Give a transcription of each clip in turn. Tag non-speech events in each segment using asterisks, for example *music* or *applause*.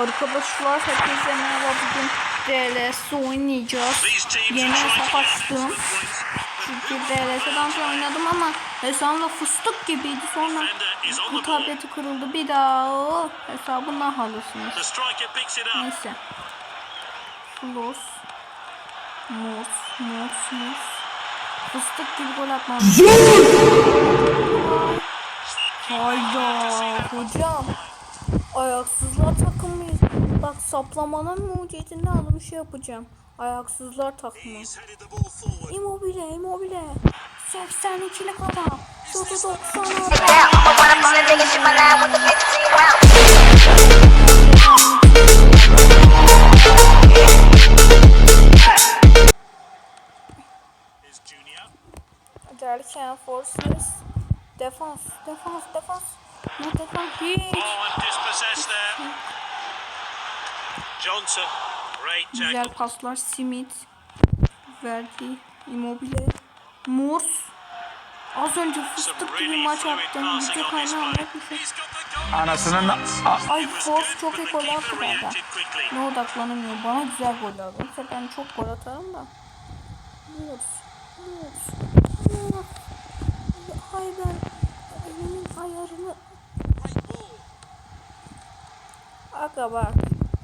Arkadaşlar herkese merhaba bugün DLS oynayacağız. Yeni hesap açtım. Çünkü DLS'den sonra oynadım ama hesabımda fıstık gibiydi. Sonra bu tableti kırıldı. Bir daha o hesabından alırsınız. Neyse. Flos. Mos. Mos. Mos. Fıstık gibi gol atmam. Hayda hocam. Ayaksızlar takımıyız. Bak saplamanın mucizini alın şey yapacağım. Ayaksızlar takımı. Immobile, immobile. 82'lik adam. Şutu 90 adam. down. But when I'm on the nigga, shit my line with the bitches around. Is Junior. Derken forces. Defans, defans, defans. Ne defans hiç. Oh, and dispossessed there. Johnson. Great Güzel paslar. Smith. Verdi. Immobile. Mors. Az önce fıstık gibi maç yaptım. Video kaynağı anlatmışım. Anasının Ay Force çok iyi gol attı quickly. Ne odaklanamıyor. Bana güzel gol lazım. Yoksa ben çok gol atarım da. Mors. Mors. Mors. Bak.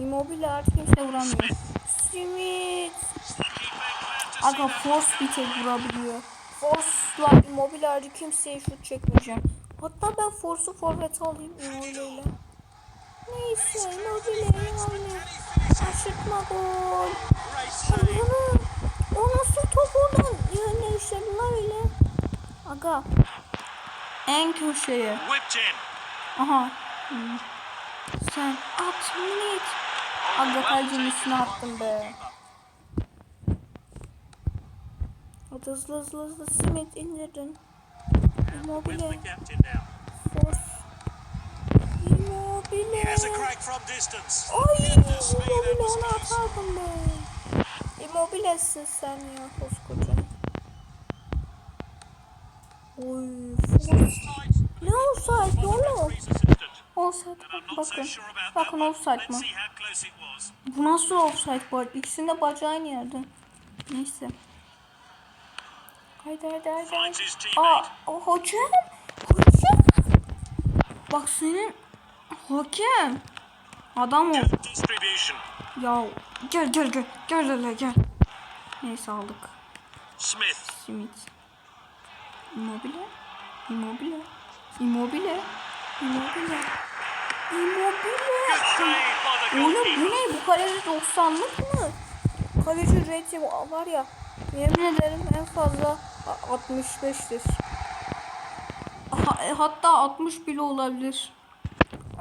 Immobile artık kimse vuramıyor. Smith. Aga Force bir tek vurabiliyor. Force'la Immobile artık kimseye şut çekmeyeceğim. Hatta ben Force'u forvet alayım Immobile'yle. Neyse Immobile Immobile. Şaşırtma gol. Allah'ım. O nasıl top oradan yönleniştirdiler öyle. Aga. En köşeye. Aha. Hmm. Sen at minit. Aga kalbin üstüne attım be. Hadi hızlı hızlı hızlı simit indirdin. With Immobile. Force. Immobile. Ay Immobile onu atardım be. Immobilesin sen ya koskoca. Oy Force. Ne olsaydı oğlum? Offside. Bakın. Bakın offside mı? Bu nasıl offside bu arada? İkisinin de bacağı aynı yerde. Neyse. Haydi haydi haydi. Haydi. Aa, o hocam. Hocam. Bak senin hakem. Adam. Distribution. Ya gel gel gel. Gel hele gel. Neyse aldık. Smith. Simit. Immobile. Immobile. Immobile. Immobile. Immobile. Oğlum bu ne? Bu kaleci 90'lık mı? Kaleci rating var ya. Yemin ederim en fazla a- 65'tir. Ha- e, hatta 60 bile olabilir.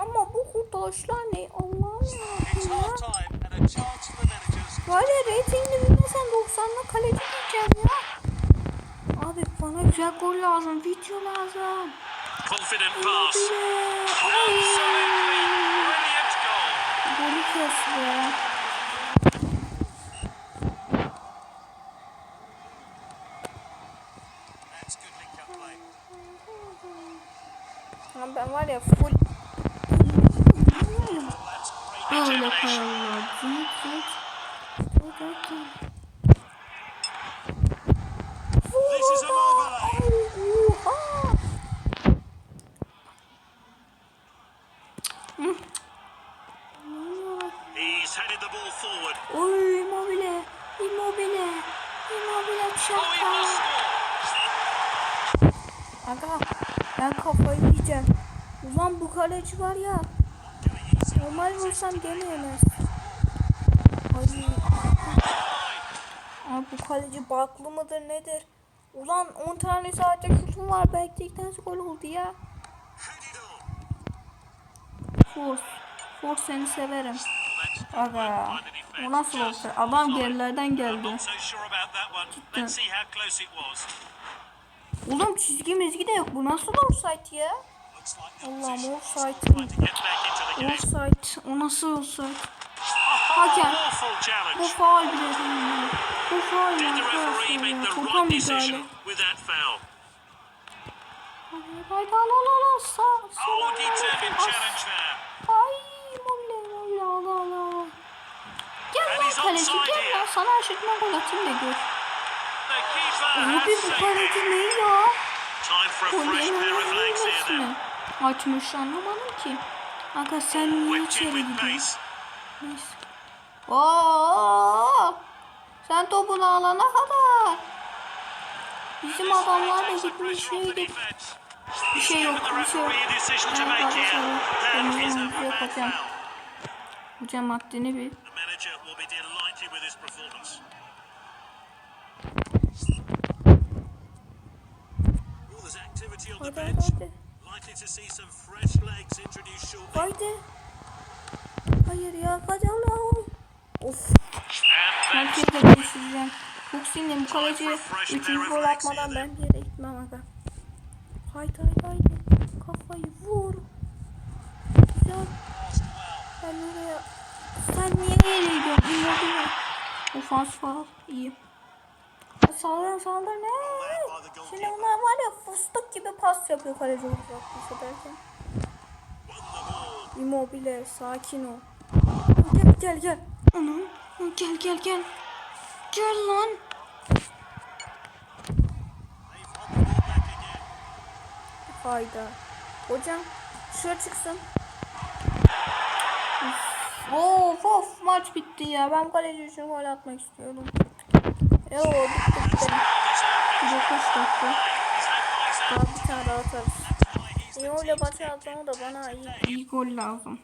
Ama bu kurtarışlar ne? Allah'ım ya. half time and a chance for the managers. Var ya ratingini bilmesen 90'lık kaleci diyeceğim ya. Abi bana güzel gol lazım. Video lazım. Confident pass. Absolutely brilliant goal. That's good play. Ben var ya full That's great Böyle determination. kayalar. Zıt zıt. Zıt zıt zıt. This is a marvel. Oha! He's headed the ball forward. Oy immobile. Immobile. Immobile Oh, he çaka. must score. Aga ben kafayı yiyeceğim. Ulan bu kaleci var ya. Normal vursam gene yemez. Ay. Abi bu kaleci baklı mıdır nedir? Ulan 10 tane sadece şutum var. Belki de iki tanesi gol oldu ya. Force. Force seni severim. Aga. O nasıl olsa? Adam gerilerden geldi. Was. Oğlum çizgi mizgi de yok. Bu nasıl offside ya? Allah'ım offside. game. Offside. O nasıl offside? Hakem. Bu faul bile değil. Bu faul Did ya. Topa müdahale. Haydi al al al al. Sağ. Oh, Sağ. determined challenge there. Ay. Immobile. Immobile kaleci gel lan sana aşırtma gol atayım da gör. Abi bu kaleci ne ya? Time for a fresh pair of legs here now. Gollerin Açmış anlamadım ki. Aga sen niye içeri gidiyorsun? Neyse. Oo! Sen topunu alana kadar. Bizim adamlar da gitmiş şeydi. defence. Bir şey yok, bir şey yok. yapacağım. foul. Hocam haddini the Hadi hadi. Haydi. Hayır ya hadi Allah'ım. Of. Değiştireceğim. Çok sinirliyim. Bu kaleci üçüncü gol atmadan ben yere gitmem aga. Haydi haydi haydi. Kafayı vur. Güzel. Ben oraya... Sen niye yere gidiyorsun? Ofans faal. İyi. Sağdan ne? Şimdi onlar var ya fıstık gibi pas yapıyor kaleci olacak bu seferken. Immobile sakin ol. Gel gel gel. Anam. Gel gel gel. Gel lan. Hayda. Hocam şuraya çıksın. Of of maç bitti ya. Ben kaleci için gol atmak istiyorum. Yo bitti bitti. Dokuz dakika. Daha bir tane daha atarız. İyi öyle maç atmamı da bana iyi, iyi gol lazım.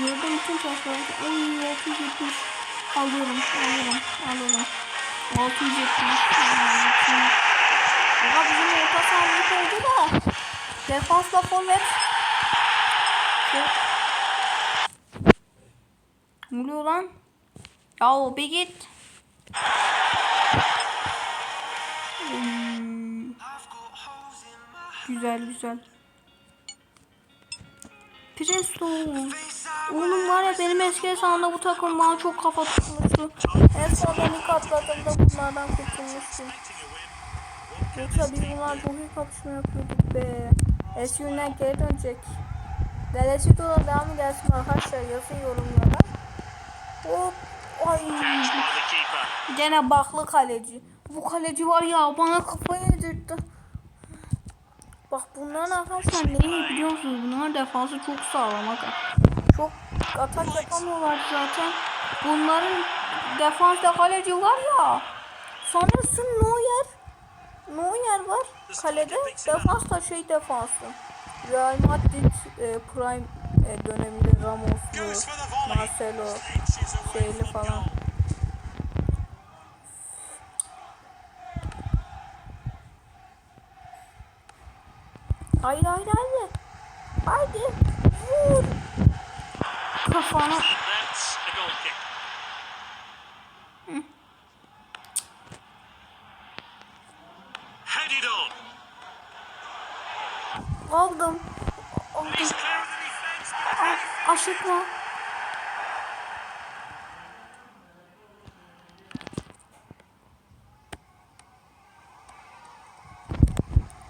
Gördüm bütün pasları. Ay 670. Alıyorum, alıyorum, alıyorum. 670. Ama bizim orta sahalık oldu da. Defansla forvet. Yok. Ne oluyor lan? Ya bir git. Hmm. Güzel güzel. Presto. Oğlum var ya benim eski hesabımda bu takım bana çok kafa tutmuştu. En son ben ilk atladığımda bunlardan kurtulmuştum. Yoksa biz bunlar çok iyi kapışma yapıyorduk be. Eski günler geri dönecek. Delesi dolan devam gelsin arkadaşlar yazın yorumlara. Hop. Ay. Gene baklı kaleci. Bu kaleci var ya bana kafayı yedirtti. Bak bunların arkadaşlar neyi biliyor musunuz? Bunların defansı çok sağlam. Çok atak yapamıyorlar zaten. Bunların defansta kaleci var ya. Sanırsın Neuer. Neuer var kalede. Defans da şey defansı. Real Madrid e, Prime e, döneminde volley. Marcelo, Şeyli from falan. goal. Haydi haydi haydi. Vur. Kafana. Aldım. Aldım. clear of the defence. Ah, aşıkla.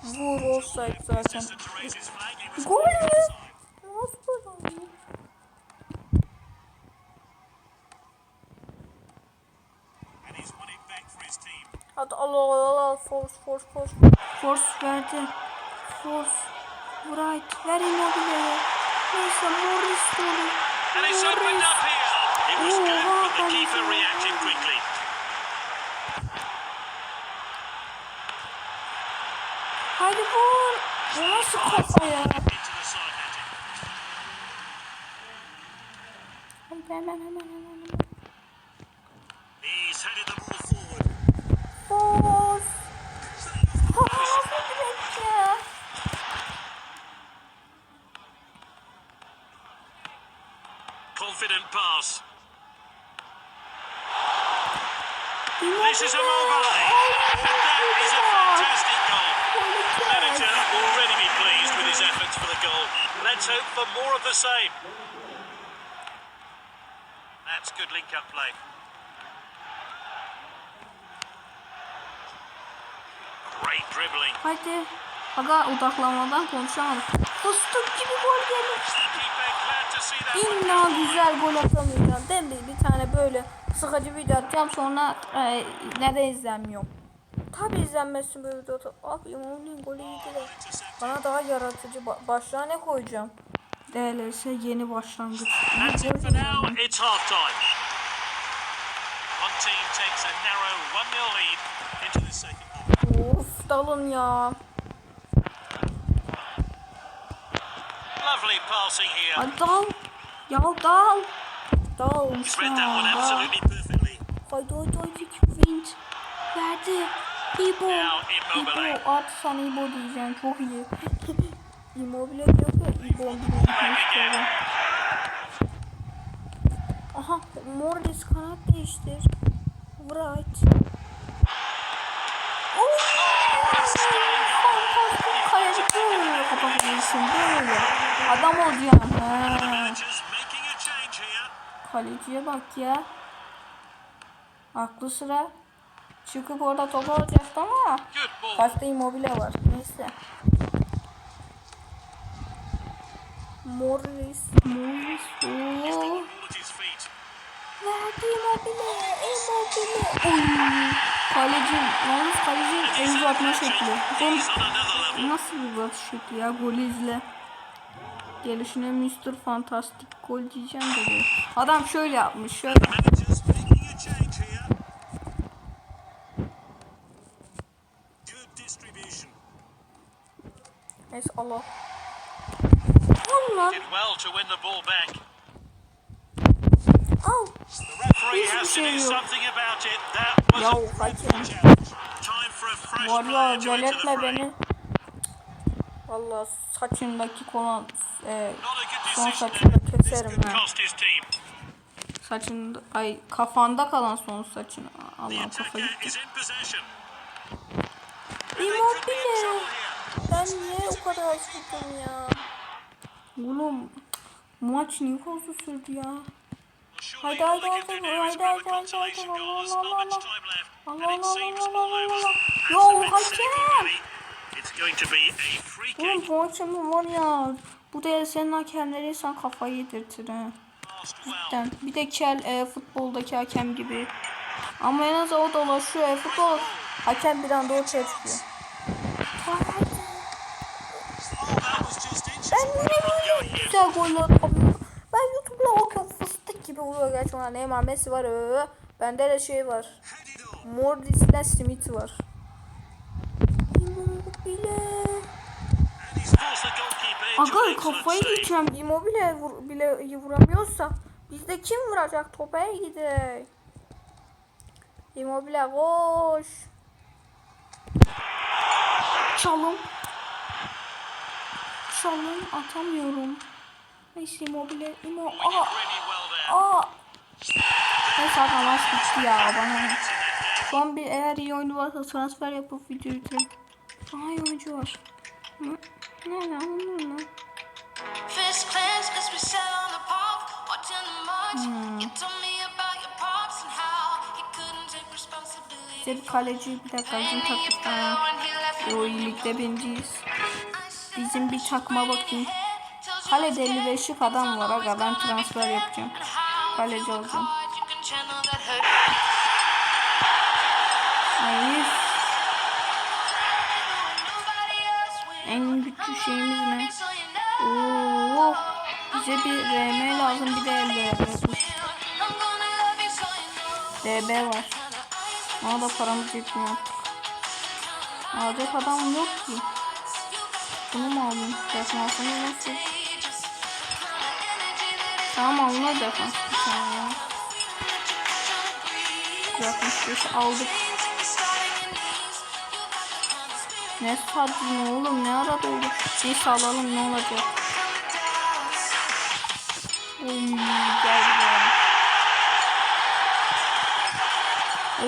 Vur offside zaten. Just to raise his flag. He was Gol right mü? onside. Nasıl böyle oldu? And he's won it back for his team. Hadi al al al al force force force. Force verdi. Force. Right. Ver immobile'ye. Neyse Morris dolu. And it's opened up here. It was Oh, good, wow, but the keeper wow. reacted quickly. Hadi vur. Bu nasıl kafa ya? Hemen hemen hemen. hemen. He's headed the ball forward. Ya? Confident pass. This is a mobile. And that is a fantastic goal. The manager will already be pleased with his efforts for the goal. Let's hope for more of the same. That's good link-up play. Great dribbling. Hadi. Aga odaklanmadan konuşamadım. Fıstık gibi gol one. İlla güzel gol atamayacağım. Değil mi? Bir tane böyle sıkıcı video atacağım sonra e, neden izlenmiyorum? Tabi izlenmesin böyle video. at- Abi İmamoğlu'nun golü iyiydi de. Bana daha yaratıcı ba- başlığa ne koyacağım? DLS yeni başlangıç. That's it gol for now. yani. It's half time. One team takes a narrow 1 0 lead into the second half. Of dalın ya. Lovely passing here. Hadi dal. Ya dal. Dal. Read that one absolutely perfectly. Haydi haydi haydi Vint. Verdi. İbo. İbo at sana İbo diyeceğim çok iyi. *laughs* Immobile diyor ki İbo. Aha Morris kanat değiştir. Right. Oh, fantastik kaleci böyle kapatabilirsin böyle. Adam olacaksın. Ha. Kaleciye bak ya. Aklı sıra. Çıkıp orada top alacaktı ama başta immobile var. Neyse. Morris, Morris. He's got the Oo. ball at his feet. Verdi immobile, immobile. Oy. Kaleci, yalnız kalecinin el uzatma şekli. Level. nasıl bir batış şekli ya? Golü izle. Gelişine Mr. Fantastic gol diyeceğim de. Adam şöyle yapmış. Şöyle. Managers making a change here. Good distribution. Neyse Allah. Allah. Did well to win the ball back. Al. The referee Hiçbir has to şey do yok. something about it. That was Ya a hakem. time for a fresh Var ya player to gel enter the etme fray. beni. Valla saçındaki kolan e, son saçını keserim team. Saçında ay kafanda kalan son saçını. Allah kafa gitti. Immobile. Ben niye o kadar açtım ya? Oğlum maç niye fazla sürdü ya? Haydi, haydi, haydi, haydi, haydi, haydi, haydi. There's Allah, Allah, Allah. Allah, Allah, Allah, Allah, Allah. as Yo, hakem. Oğlum bu akşamı var ya. Bu da senin hakemleri insan kafayı yedirtir well. Cidden. Bir de kel e, futboldaki hakem gibi. Ama en az o dolaşıyor. E, futbol hakem bir anda ortaya çıkıyor. That was just inches. Ben yine böyle güzel goller. Ben YouTube'da bakıyorum fıstık gibi oluyor gerçekten. Neymar Messi var. Ee, bende de şey var. On. Morris'le Smith var. Immobile. Aga kafayı save. yiyeceğim. Immobile vur, bile vuramıyorsa bizde kim vuracak? Topaya gidek. Immobile koş. Çalım. Çalım atamıyorum. Neyse Immobile. Did Aa, aa. Neyse aga maç bitti ya bana. an bir eğer iyi oyuncu varsa transfer yapıp videoyu bitirelim. Daha iyi oyuncu var. Hı? Ne ne ne ne? First class, as we sat on the park, watching the march. You told me about your pops and how he couldn't take responsibility. Size bir kaleci bir dakika bizim takım. fell Ha, when he left o you iyilikte birinciyiz. Bizim bir takıma bakayım. Kalede was 55'lik adam var aga ben transfer yapacağım. Kaleci olacağım. Hayır. En güçlü şeyimiz ne? Oo, bize bir RM lazım bir de LB. DB var. Ona da paramız yetmiyor. Alacak adam yok ki. Bunu mu alayım? Defansını nasıl? Tamam alınır defans. Bir tane ya. 65 aldık. Ne sattın oğlum ne ara doldu? Neyse alalım ne olacak? Oy gel be.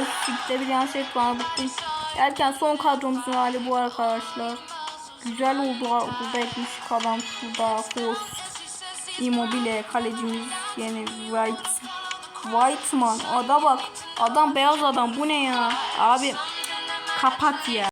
Öf sikte bir yan set bana bıktım. Derken son kadromuzun hali bu arkadaşlar. Güzel oldu burada etmiş adam şurada Force. Immobile kalecimiz yeni White. Whiteman ada bak. Adam beyaz adam bu ne ya? Abi kapat ya.